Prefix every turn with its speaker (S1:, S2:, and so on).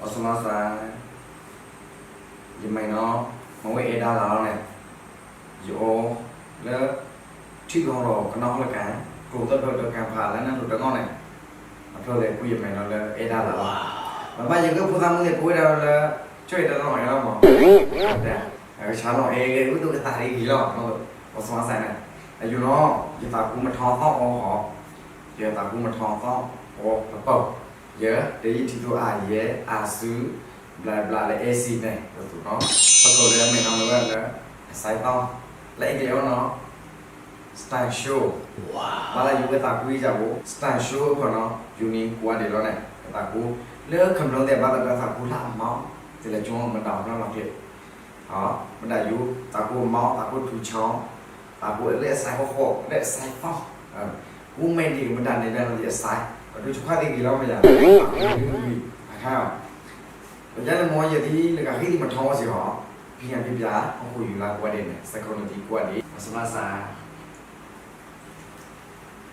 S1: อสมาสายังไม่เนาะมองว่าเอดาล้วเนี่ยโยแล้วที่ของเราก็น้องละกันกลุ่มต้นเดินการผ่านแล้วนั่นถูกต้องเนี่ยเพื่อเลยกูยังไม่เนาะแล้วเอดาล้วมันมาอย่างก็พูดทำมือกูเดาแล้วช่วยเดาหน่อยแล้วหมอแต่ชาลอเองกูตัวกระต่ายกี่รอบเนาะอสมาสาเนี่ยอายุน้องอย่าตากูมาทอท้องโอ้เปล่าเยอเดี๋ยวที่ตัวอาเยอาซูบลาบลาและเอซีเนี่ยก็ถูกเนาะปรากฏเลยไม่น้องเลยว่าแล้วสายต้องและอีกแล้วเนาะสไตล์โอยู่กับตาคุยจับกูสไตล์โชว์คนเนาะเดี๋ยวแล้วเนี่ยตา ya dari itu aye asu bla bla le ac này rồi tụi nó bắt đầu là mình nói là là sai bao lại điều nó style show wow mà là dùng cái tạc quý giả bố style show của nó unique quá để đó này cái tạc cú lỡ cầm đầu đẹp ba tạc tạc cú là máu thì là chúng mình đọc nó làm việc đó mình đã dùng tạc cú máu tạc cú thủ chó tạc cú lẽ sai khó khổ lẽ sai phong อุ้มแม่ดีกับมันดันในแดนละเอียดซ้ายดูชุกาดีดีแล้วมาอย่างนี้ดูดีดูดีนะครับวันนี้เรามองอย่างที่เรื่องการที่มันท้องสิหรอพี่ยังพี่ยาของคุยอยู่ลากว่าเด่นเนี่ยสักคนหนึ่งดีกว่าดีมาสมาซา